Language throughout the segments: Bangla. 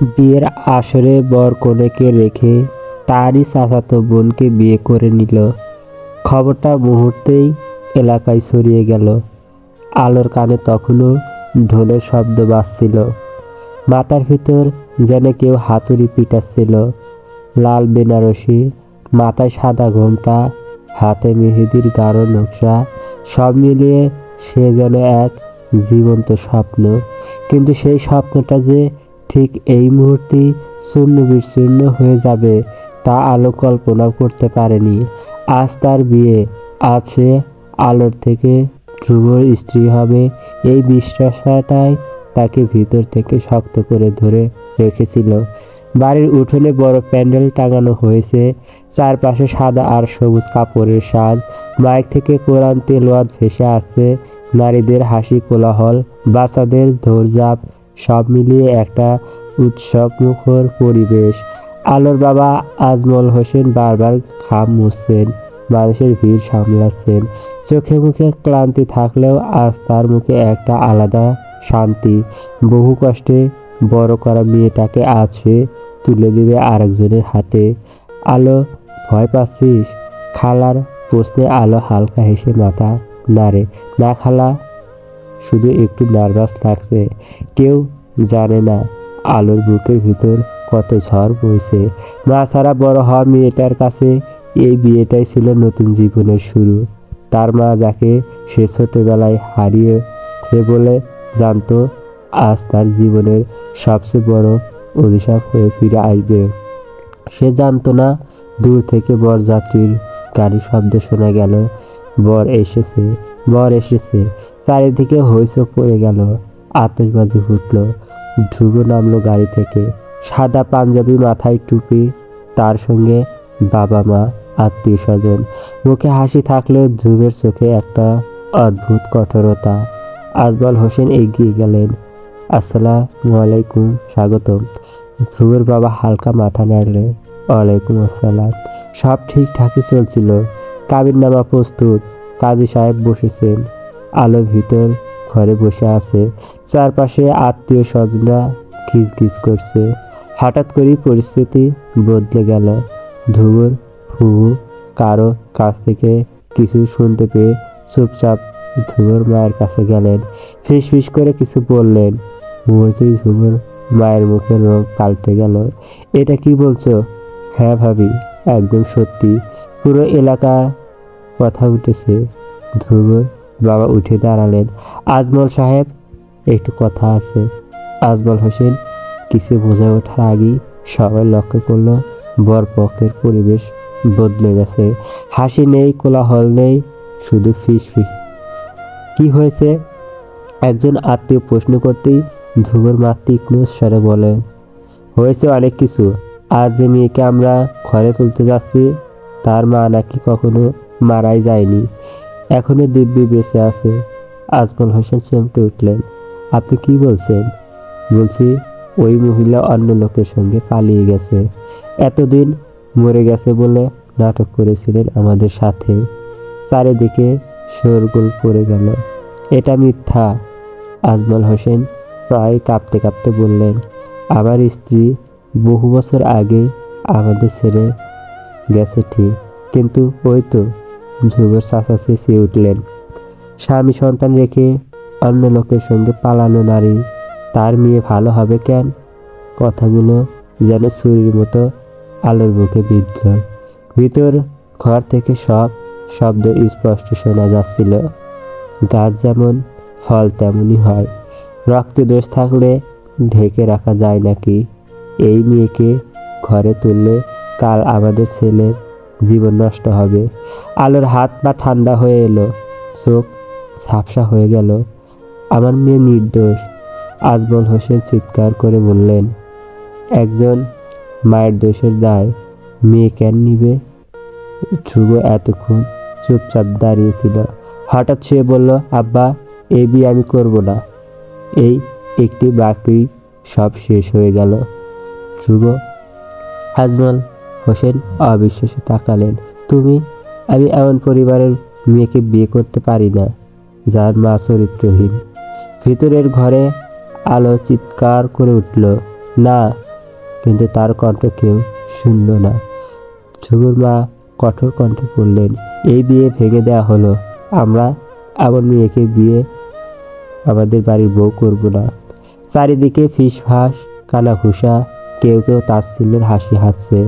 বিয়ের আসরে বর কনেকে রেখে তারই চাচাতো বোনকে বিয়ে করে নিল। খবরটা মুহূর্তেই এলাকায় ছড়িয়ে গেল। আলোর কানে তখনও ঢোলের শব্দ বাজছিল। মাথার ভিতর যেন কেউ হাতুড়ি পিটাচ্ছিল। লাল বেনারসি, মাথায় সাদা ঘোমটা, হাতে মেহেদির গাঢ় নকশা, সব মিলিয়ে সে যেন এক জীবন্ত স্বপ্ন। কিন্তু সেই স্বপ্নটা যে ঠিক এই মুহূর্তে চূর্ণ বিচ্ছিন্ন হয়ে যাবে তা আলো কল্পনাও করতে পারেনি। আজ তার বিয়ে সে আলোর থেকে ধ্রুবর স্ত্রী হবে। এই বিশ্বাসটাই তাকে ভিতর থেকে শক্ত করে ধরে রেখেছিল। বাড়ির উঠোনে বড় প্যান্ডেল টাঙানো হয়েছে। চারপাশে সাদা আর সবুজ কাপড়ের সাজ। মাইক থেকে কোরআন তেলোয়াত ভেসে আছে নারীদের হাসি কোলাহল, বাচ্চাদের দৌড়ঝাঁপ সব মিলিয়ে একটা উৎসব মুখর পরিবেশ। আলোর বাবা আজমল হোসেন বারবার খাম মুছছেন মানুষের ভিড় সামলাচ্ছেন। চোখে মুখে ক্লান্তি থাকলেও আজ তার মুখে একটা আলাদা শান্তি। বহু কষ্টে বড় করা মেয়েটাকে সে তুলে দেবে আরেকজনের হাতে। আলো, ভয় পাচ্ছিস? খালার প্রশ্নে আলো হালকা হেসে মাথা নাড়ে। না খালা শুধু একটু নার্ভাস লাগছে। কেউ জানে না আলোর বুকের ভিতর কত ঝড় বইছে। মা ছাড়া বড় হওয়া মেয়েটার কাছে এই বিয়েটাই ছিল নতুন জীবনের শুরু। তার মা যাকে সে ছোটবেলায় হারিয়েছে বলে জানতো, আজ তার জীবনের সবচেয়ে বড় অভিশাপ হয়ে ফিরে আসবে। সে জানতো না দূর থেকে বরযাত্রীর গাড়ির শব্দ শোনা গেল। বর এসেছে বর এসেছে। চারিদিকে হইচক পড়ে গেল। আতশবাজি ফুটল। ধ্রুব নামলো গাড়ি থেকে। সাদা পাঞ্জাবি মাথায় টুপি, তার সঙ্গে বাবা মা, আত্মীয় স্বজন। মুখে হাসি থাকলেও ধ্রুবের চোখে একটা অদ্ভুত কঠোরতা। আজমল হোসেন এগিয়ে গেলেন। আসসালামু আলাইকুম, স্বাগতম। ধ্রুবের বাবা হালকা মাথা নাড়লেন ওয়ালাইকুম আসসালাম। সব ঠিকঠাকই চলছিল। কাবির নামা প্রস্তুত। কাজী সাহেব বসেছেন। আলো ভিতর ঘরে বসে আছে। চারপাশে আত্মীয় স্বজনরা খিসখিস করছে। হঠাৎ করেই পরিস্থিতি বদলে গেল। ধুবুর হুহু কারও কাছ থেকে কিছু শুনতে পেয়ে চুপচাপ ধ্রুবর মায়ের কাছে গেলেন। ফিস ফিস করে কিছু বললেন। মুহূর্তেই ধুবুর মায়ের মুখের রং পাল্টে গেল। এটা কি বলছো? হ্যাঁ ভাবি, একদম সত্যি। পুরো এলাকা কথা উঠেছে। ধ্রুবর বাবা উঠে দাঁড়ালেন। আজমল সাহেব, একটু কথা আছে। আজমল হোসেন, কিছু বোঝা ওঠার আগেই সবাই লক্ষ্য করল বরপক্ষের পরিবেশ বদলে গেছে। হাসি নেই, কোলাহল নেই, শুধু ফিস ফিস কি হয়েছে? একজন আত্মীয় প্রশ্ন করতেই ধ্রুবর মা তীক্ষ্ণ স্বরে বলে হয়েছে অনেক কিছু। আর যে মেয়েকে আমরা ঘরে তুলতে যাচ্ছি, তার মা নাকি কখনো মারাই যায়নি। এখনও দিব্যি বেঁচে আছে। আজমল হোসেন চমকে উঠলেন। আপনি কি বলছেন? বলছি, ওই মহিলা অন্য লোকের সঙ্গে পালিয়ে গেছে। এতদিন মরে গেছে বলে নাটক করেছিলেন আমাদের সাথে। চারিদিকে শোরগোল পড়ে গেল। এটা মিথ্যা। আজমল হোসেন প্রায় কাঁপতে কাঁপতে বললেন, আমার স্ত্রী বহু বছর আগে আমাদের ছেড়ে গেছে ঠিক, কিন্তু ওই তো ধ্রুবের চাচা চেঁচিয়ে উঠলেন। স্বামী সন্তান রেখে অন্য লোকের সঙ্গে পালানো নারী, তার মেয়ে ভালো হবে কেন? কথাগুলো যেন ছুরির মতো আলোর বুকে বিদ্ধ। ভিতর ঘর থেকে সব শব্দ স্পষ্ট শোনা যাচ্ছিল। গাছ যেমন ফল তেমনই হয়। রক্তে দোষ থাকলে ঢেকে রাখা যায় নাকি? এই মেয়েকে ঘরে তুললে কাল আমাদের ছেলের জীবন নষ্ট হবে। আলোর হাত পা ঠান্ডা হয়ে এলো, চোখ ঝাপসা হয়ে গেল। আমার মেয়ে নির্দোষ, আজমল হোসেন চিৎকার করে বললেন, একজন মায়ের দোষের দায় মেয়ে কেন নিবে? ধ্রুব এতক্ষণ চুপচাপ দাঁড়িয়েছিল। হঠাৎ সে বলল, আব্বা এই বিয়ে আমি করব না। এই একটি বাকি সব শেষ হয়ে গেল। ধ্রুব, আজমল হোসেন অবিশ্বাসে তাকালেন। তুমি? আমি এমন পরিবারের মেয়েকে বিয়ে করতে পারি না, যার মা চরিত্রহীন। ভিতরের ঘরে আলো চিৎকার করে উঠল, না, কিন্তু তার কণ্ঠ কেউ শুনল না। ধ্রুবর মা কঠোর কণ্ঠে বললেন, এই বিয়ে ভেঙে দেওয়া হলো। আমরা এমন মেয়েকে বিয়ে আমাদের বাড়ির বউ করব না। চারিদিকে ফিসফাস, কানাঘুষা, কেউ কেউ তাচ্ছিল্যের হাসি হাসছে।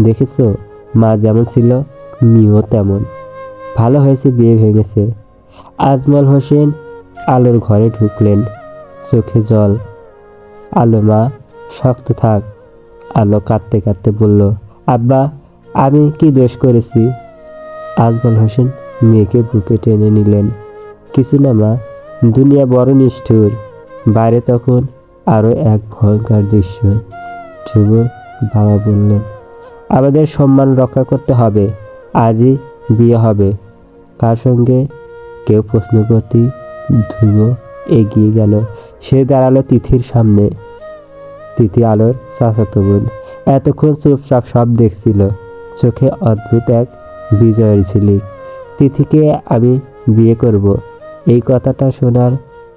দেখেছ? মা যেমন ছিল, মেয়েও তেমন। ভালো হয়েছে, বিয়ে ভেঙেছে আজমল হোসেন আলোর ঘরে ঢুকলেন, চোখে জল। আলো, মা, শক্ত থাক। আলো কাঁদতে কাঁদতে বলল, আব্বা, আমি কি দোষ করেছি? আজমল হোসেন মেয়েকে বুকে টেনে নিলেন। কিছু না, মা, দুনিয়া বড় নিষ্ঠুর। বাইরে তখন আরও এক ভয়ঙ্কর দৃশ্য। ধ্রুব বাবা বললেন আমাদের সম্মান রক্ষা করতে হবে। আজই বিয়ে হবে। কার সঙ্গে? কেউ প্রশ্ন করতেই ধ্রুব এগিয়ে গেল। সে দাঁড়াল তিথির সামনে। তিথি আলোর চাচাতো বোন। এতক্ষণ চুপচাপ সব দেখছিল। চোখে অদ্ভুত এক বিজয়ের ঝিলিক। তিথিকে আমি বিয়ে করব। এই কথাটা শোনার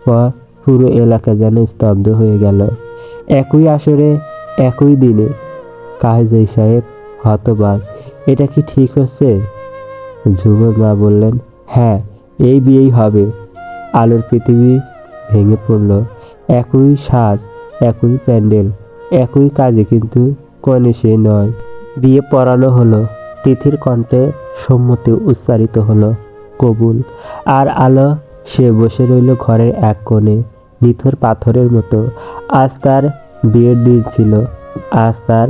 পর পুরো এলাকা যেন স্তব্ধ হয়ে গেল। একই আসরে, একই দিনে কাজী সাহেব হতবাক। এটা কি ঠিক হচ্ছে? ধ্রুবর মা বললেন হ্যাঁ এই বিয়েই হবে। আলোর পৃথিবী ভেঙে পড়ল। একই সাজ, একই প্যান্ডেল, একই কাজে কিন্তু কনে সে নয়। বিয়ে পড়ানো হলো, তিথির কণ্ঠে সম্মতি উচ্চারিত হলো, কবুল। আর আলো, সে বসে রইল ঘরের এক কোণে, নিথর পাথরের মতো। আজ তার বিয়ের দিন ছিল, আজ তার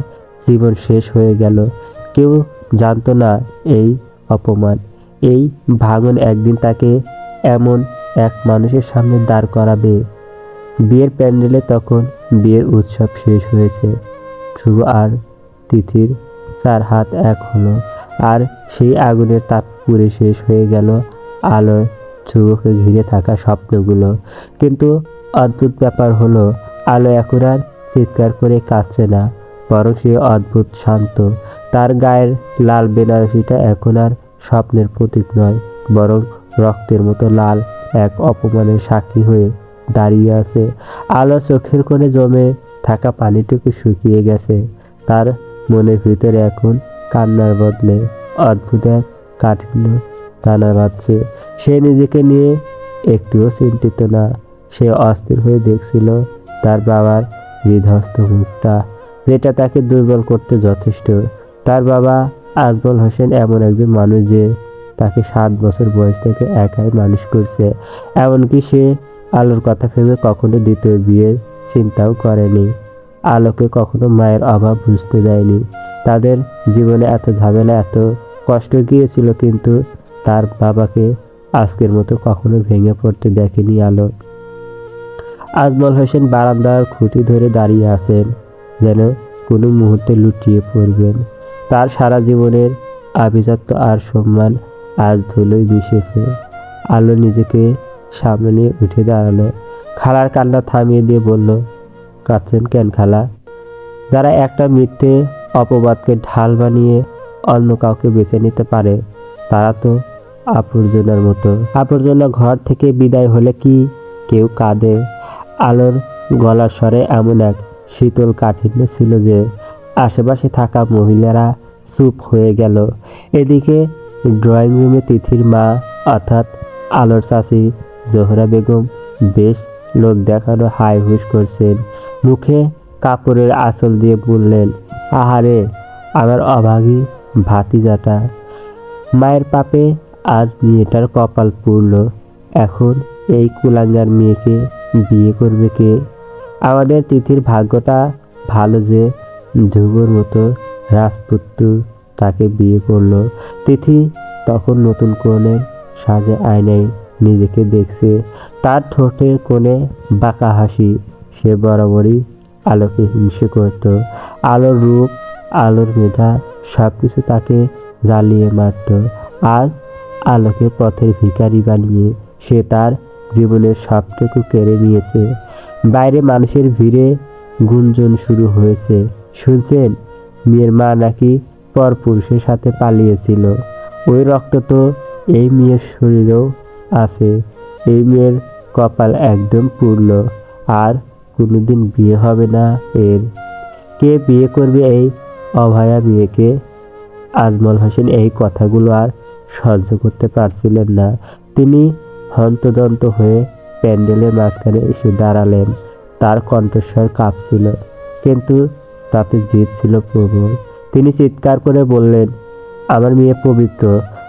জীবন শেষ হয়ে গেল। কেউ জানতো না এই অপমান। এই ভাঙন একদিন তাকে এমন এক মানুষের সামনে দাঁড় করাবে। বিয়ের প্যান্ডেলে তখন বিয়ের উৎসব শেষ হয়েছে। ধ্রুব আর তিথির চার হাত এক হলো। আর সেই আগুনের তাপ পুড়ে শেষ হয়ে গেল। আলোয় ধ্রুবকে ঘিরে থাকা স্বপ্নগুলো। কিন্তু অদ্ভুত ব্যাপার হলো, আলো এখন আর চিৎকার করে কাঁদছে না। বরং সে অদ্ভুত শান্ত। তার গায়ের লাল বেনারসিটা এখন আর স্বপ্নের প্রতীক নয়, বরং রক্তের মতো লাল এক অপমানের সাক্ষী হয়ে দাঁড়িয়ে আছে। আলো চোখের কোণে জমে থাকা পানিটুকু শুকিয়ে গেছে। তার মনের ভিতরে এখন কান্নার বদলে অদ্ভুত এক কাঠিন্য টানা বাঁধছে। সে নিজেকে নিয়ে একটুও চিন্তিত না। সে অস্থির হয়ে দেখছিল তার বাবার বিধ্বস্ত মুখটা। যেটা তাকে দুর্বল করতে যথেষ্ট। তার বাবা আজমল হোসেন এমন একজন মানুষ যে তাকে সাত বছর বয়স থেকে একাই মানুষ করছে। এমনকি সে আলোর কথা ভেবে কখনো দ্বিতীয় বিয়ের চিন্তাও করেনি। আলোকে কখনো মায়ের অভাব বুঝতে দেয়নি। তাদের জীবনে এত ঝামেলা, এত কষ্ট গিয়েছিল কিন্তু তার বাবাকে আজকের মতো কখনো ভেঙে পড়তে দেখেনি আলো। আজমল হোসেন বারান্দার খুঁটি ধরে দাঁড়িয়ে আছেন। যেন কোনো মুহূর্তে লুটিয়ে পড়বেন। তার সারা জীবনের আভিজাত্য আর সম্মান আজ ধুলোয় মিশেছে। আলো নিজেকে সামনে নিয়ে উঠে দাঁড়াল। খালার কান্না থামিয়ে দিয়ে বলল, কাঁদছেন কেন খালা? যারা একটা মিথ্যে অপবাদকে ঢাল বানিয়ে অন্য কাউকে বেছে নিতে পারে, তারা তো আবর্জনার মতো। আবর্জনা ঘর থেকে বিদায় হলে কি কেউ কাঁদে? আলোর গলার স্বরে এমন এক শীতল কাঠিন্য ছিল যে আশেপাশে থাকা মহিলারা চুপ হয়ে গেল। এদিকে ড্রয়িং রুমে তিথির মা অর্থাৎ আলোর চাষি জোহরা বেগম বেশ লোক দেখানো হাই হুস করছেন। মুখে কাপড়ের আঁচল দিয়ে বললেন, আহারে, আমার অভাগী ভাতিজাটা। মায়ের পাপে আজ মেয়েটার কপাল পুরল এখন এই কুলাঙ্গার মেয়েকে বিয়ে করবে কে? আমাদের তিথির ভাগ্যটা ভালো যে ধ্রুবর মতো রাজপুত্র তাকে বিয়ে করল। তিথি তখন নতুন কোণের সাজে আয়নায় নিজেকে দেখছে। তার ঠোঁটের কোণে বাঁকা হাসি, সে বরাবরই আলোকে হিংসে করত। আলোর রূপ, আলোর মেধা সব কিছু তাকে জ্বালিয়ে মারত। আর আলোকে পথের ভিখারি বানিয়ে সে তার জীবনের সবটুকু কেড়ে নিয়েছে। বাইরে মানুষের ভিড়ে গুঞ্জন শুরু হয়েছে। শুনছেন, মেয়ের মা নাকি পর পুরুষের সাথে পালিয়েছিল। ওই রক্ত তো এই মেয়ের শরীরেও আছে। এই মেয়ের কপাল একদম পূর্ণ। আর কোনোদিন বিয়ে হবে না এর। কে বিয়ে করবে এই অভয়া মেয়েকে? আজমল হোসেন এই কথাগুলো আর সহ্য করতে পারছিলেন না। তিনি হন্তদন্ত হয়ে প্যান্ডেলের মাঝখানে এসে দাঁড়ালেন। তার কণ্ঠস্বর কাঁপছিল, কিন্তু তাতে জিত ছিল প্রবল। তিনি চিৎকার করে বললেন, আমার মেয়ে পবিত্র,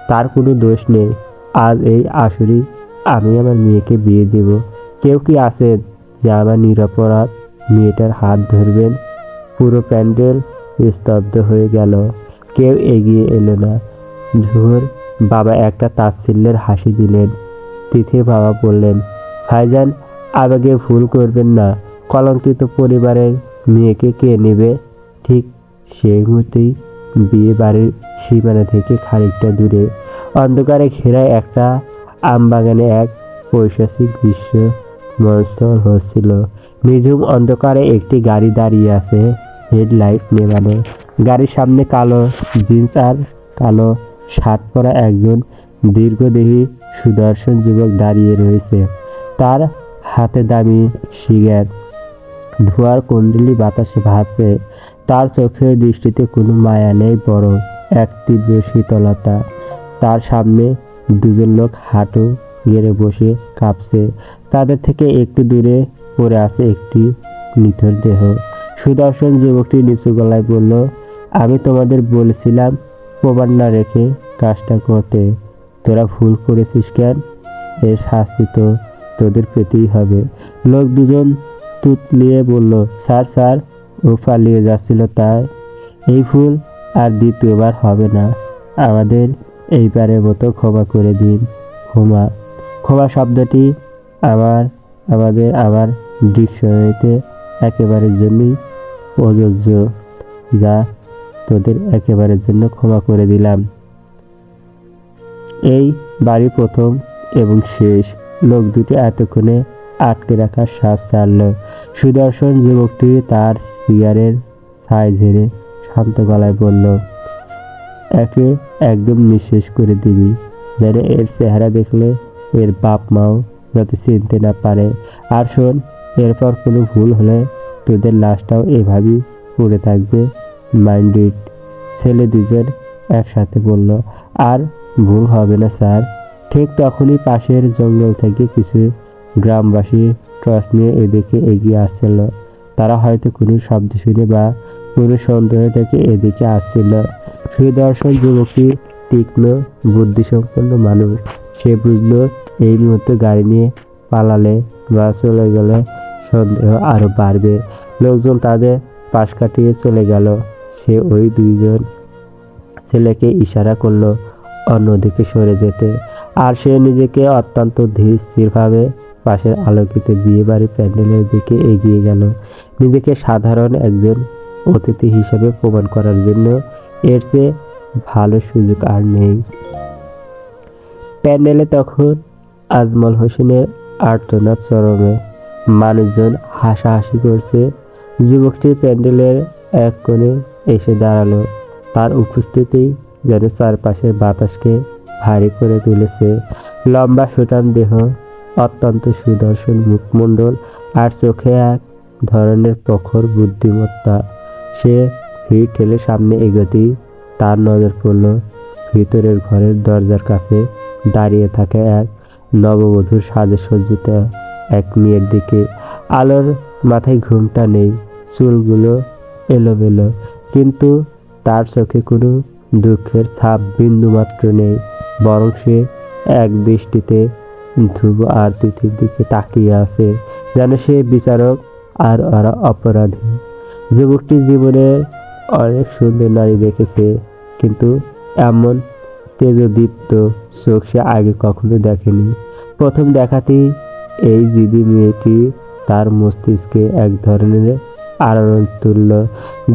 তার কোনো দোষ নেই। আজ এই আসরি আমি আমার মেয়েকে বিয়ে দেব। কেউ কি আছেন যে আমার নিরাপরাধ মেয়েটার হাত ধরবেন? পুরো প্যান্ডেল স্তব্ধ হয়ে গেল। কেউ এগিয়ে এলো না। ঝুমুর বাবা একটা তাচ্ছিল্যের হাসি দিলেন। তিথি বাবা বললেন ভাইজান, আবেগে ভুল করবেন না। কলঙ্কিত পরিবারের মেয়েকে কে নেবে? ঠিক সেই মুহূর্তেই বিয়ে বাড়ির সীমানা থেকে খানিকটা দূরে, অন্ধকারে ঘেরা একটা আমবাগানে এক পৈশাচিক দৃশ্য মনস্থল হচ্ছিল। নিঝুম অন্ধকারে একটি গাড়ি দাঁড়িয়ে আছে, হেডলাইট নেবানো। গাড়ির সামনে কালো জিন্স আর কালো শার্ট পরা একজন দীর্ঘদেহী সুদর্শন যুবক দাঁড়িয়ে রয়েছে। তার হাতে দামি সিগারেট ধোয়ার কুণ্ডলি বাতাসে ভাসে, তার চোখের দৃষ্টিতে কোনো মায়া নেই বড় এক তীব্র শীতলতা। তার সামনে দুজন লোক হাঁটু গেড়ে বসে কাঁপছে। তাদের থেকে একটু দূরে পড়ে আছে একটি নিথর দেহ। সুদর্শন যুবকটি নিচু গলায় বলল, আমি তোমাদের বলেছিলাম প্রমাণ না রেখে কাজটা করতে। তোরা ভুল করেছিস কেন? এর শাস্তি তো তোদের পেতেই হবে। লোক দুজন তুতলিয়ে বলল, স্যার স্যার। ও পালিয়ে যাচ্ছিল তাই। এই ভুল আর দ্বিতীয়বার হবে না। আমাদের এইবারের মতো ক্ষমা করে দিন ক্ষমা ক্ষমা শব্দটি আমার আমাদের আমার ডিকশনারিতে একেবারের জন্যই প্রযোজ্য যা তোদের একেবারের জন্য ক্ষমা করে দিলাম। এই বাড়ি প্রথম এবং শেষ। লোক দুটি এতক্ষণে আটকে রাখার শ্বাস ছাড়ল। সুদর্শন যুবকটি তার সিগারের ছাই ঝেড়ে শান্ত গলায় বলল, একে একদম নিঃশেষ করে দিবি। যেন এর চেহারা দেখলে এর বাপ মাও যাতে চিনতে না পারে। আর শোন, এরপর কোনো ভুল হলে তোদের লাশটাও এভাবেই পড়ে থাকবে মাইন্ডেড ছেলে দুজন একসাথে বলল, আর ভুল হবে না, স্যার। ঠিক তখনই পাশের জঙ্গল থেকে কিছু গ্রামবাসী টর্চ নিয়ে এদিকে এগিয়ে আসছিল। তারা হয়তো কোনো শব্দ শুনে বা কোনো সন্দেহ থেকে এদিকে আসছিল। সুদর্শন যুবকটি তীক্ষ্ণ, বুদ্ধিসম্পন্ন মানুষ। সে বুঝলো, এই মুহূর্তে গাড়ি নিয়ে পালালে বা চলে গেলে সন্দেহ আরও বাড়বে। লোকজন তাদের পাশ কাটিয়ে চলে গেল। সে ওই দুইজন ছেলেকে ইশারা করল অন্যদিকে সরে যেতে। আর সে নিজেকে অত্যন্ত ধীর, স্থিরভাবে পাশের আলোকিত বিয়ে বাড়ির প্যান্ডেলের দিকে এগিয়ে গেল। নিজেকে সাধারণ একজন অতিথি হিসেবে প্রমাণ করার জন্য এর চেয়ে ভালো সুযোগ আর নেই। প্যান্ডেলে তখন আজমল হোসেনের আর্তনাদ চরমে। মানুষজন হাসাহাসি করছে। যুবকটি প্যান্ডেলের এক কোণে এসে দাঁড়াল। তার উপস্থিতি যেন চারপাশের বাতাসকে ভারী করে তুলেছে। লম্বা সুটাম দেহ, অত্যন্ত সুদর্শন মুখমণ্ডল আর চোখে এক ধরনের প্রখর বুদ্ধিমত্তা। সে ভিড় ঠেলে সামনে এগোতেই তার নজর পড়ল ভিতরের ঘরের দরজার কাছে। দাঁড়িয়ে থাকা এক নববধূর সাজে সজ্জিত এক মেয়ের দিকে। আলোর মাথায় ঘুমটা নেই, চুলগুলো এলোমেলো, কিন্তু তার চোখে কোনো দুঃখের ছাপ বিন্দুমাত্র নেই, বরং সে এক দৃষ্টিতে ধ্রুব আর তিথির দিকে তাকিয়ে আছে, যেন সে বিচারক আর ওরা অপরাধী। যুবকটি জীবনে অনেক সুন্দর নারী দেখেছে, কিন্তু এমন তেজদীপ্ত চোখ সে আগে কখনো দেখেনি। প্রথম দেখাতেই এই দিদি মেয়েটি তার মস্তিষ্কে এক ধরনের আলোড়ন তুলল।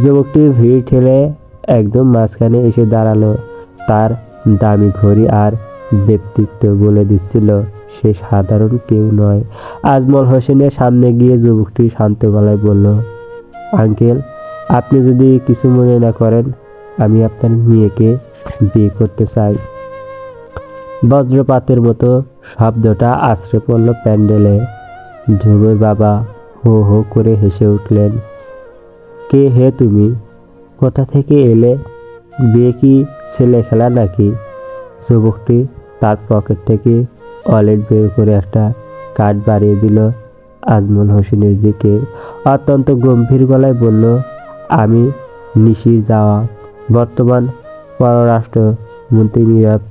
যুবকটি ভিড় ঠেলে একদম মাঝখানে এসে দাঁড়াল। তার দামি ঘড়ি আর ব্যক্তিত্ব বলে দিচ্ছিল, সে সাধারণ কেউ নয়। আজমল হোসেনের সামনে গিয়ে যুবকটি শান্ত গলায় বলল, আঙ্কেল, আপনি যদি কিছু মনে না করেন, আমি আপনার মেয়েকে বিয়ে করতে চাই। বজ্রপাতের মতো শব্দটা আশ্রে পড়ল প্যান্ডেলে। ধ্রুবের বাবা হো হো করে হেসে উঠলেন, কে হে তুমি? কোথা থেকে এলে বিয়ে কি ছেলে খেলা নাকি? যুবকটি তার পকেট থেকে ওয়ালেট বের করে একটা কার্ড বাড়িয়ে দিল। আজমল হোসেনের দিকে অত্যন্ত গম্ভীর গলায় বলল, আমি নিশির যাওয়া, বর্তমান পররাষ্ট্র মন্ত্রী নীরব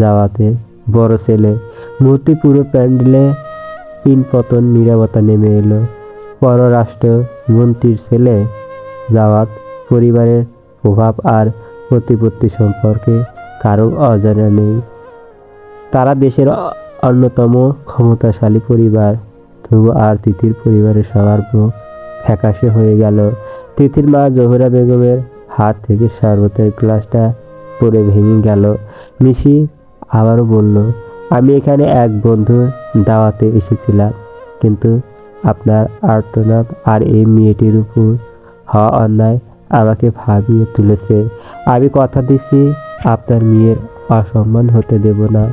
যাওয়াতে বড় ছেলে। মূর্তি পুরো প্যান্ডেলে পিন পতন নিরাপত্তা নেমে এলো। পররাষ্ট্র মন্ত্রীর ছেলে জাওয়াত পরিবারের প্রভাব আর প্রতিপত্তি সম্পর্কে কারও অজানা নেই। তারা দেশের অন্যতম ক্ষমতাশালী পরিবার। ধ্রুব আর তিথির পরিবারের সবার মুখ ফ্যাকাশে হয়ে গেল। তিথির মা জহুরা বেগমের হাত থেকে শরবতের গ্লাসটা পড়ে ভেঙে গেল। নিশি আবারও বলল, আমি এখানে এক বন্ধুর দাওয়াতে এসেছিলাম, কিন্তু আপনার আর্তনাদ আর এই মেয়েটির উপর হওয়া অন্যায় আমাকে ভাবিয়ে তুলেছে। আমি কথা দিচ্ছি আপনার মেয়ের অসম্মান হতে দেব না।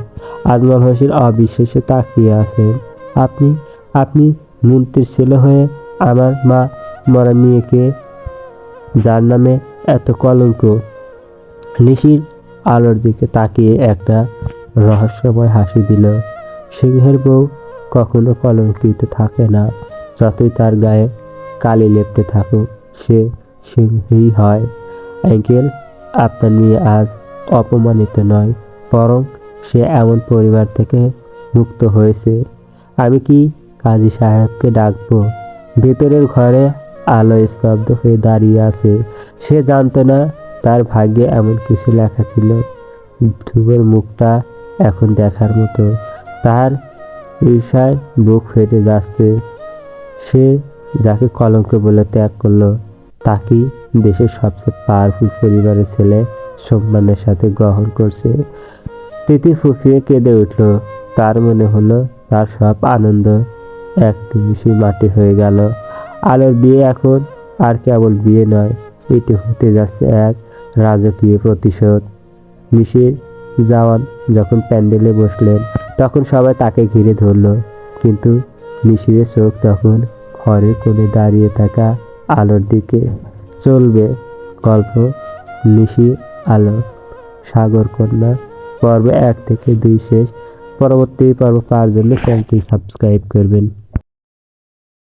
আজমল হোসেন অবিশ্বাসে তাকিয়ে আছেন আপনি আপনি মন্ত্রীর ছেলে হয়ে আমার মা মরা মেয়েকে যার নামে এত কলঙ্ক। নিশির আলোর দিকে তাকিয়ে একটা রহস্যময় হাসি দিল। সিংহের বউ কখনো কলঙ্কিত থাকে না, যতই তার গায়ে কালি লেপটে থাকুক, সে সিংহই হয় অ্যাঙ্কেল আপনার মেয়ে আজ অপমানিত নয়, বরং সে এমন পরিবার থেকে মুক্ত হয়েছে। আমি কি কাজী সাহেবকে ডাকবো? ভেতরের ঘরে আলো স্তব্ধ হয়ে দাঁড়িয়ে আছে। সে জানতো না তার ভাগ্যে এমন কিছু লেখা ছিল। ধ্রুবের মুখটা এখন দেখার মতো। তার ঈর্ষায় বুক ফেটে যাচ্ছে। সে যাকে কলঙ্ক বলে ত্যাগ করল। তাকেই দেশের সবচেয়ে পাওয়ারফুল পরিবারের ছেলে সম্মানের সাথে গ্রহণ করছে। তিথি ফুফিয়ে কেঁদে উঠল। তার মনে হলো তার সব আনন্দ এক নিমিষে মাটি হয়ে গেল। আলোর বিয়ে এখন আর কেবল বিয়ে নয়, এটি হতে যাচ্ছে এক রাজকীয় প্রতিশোধ। মিশির জওয়ান যখন প্যান্ডেলে বসলেন, তখন সবাই তাকে ঘিরে ধরলো। কিন্তু মিশিরের চোখ তখন ঘরের কোণে দাঁড়িয়ে থাকা আলোর দিকে চলবে। গল্প, নিশি, আলো, সাগর, কন্যা, পর্ব এক থেকে দুই শেষ। পরবর্তী পর্ব পাওয়ার জন্য চ্যানেলটি সাবস্ক্রাইব করবেন।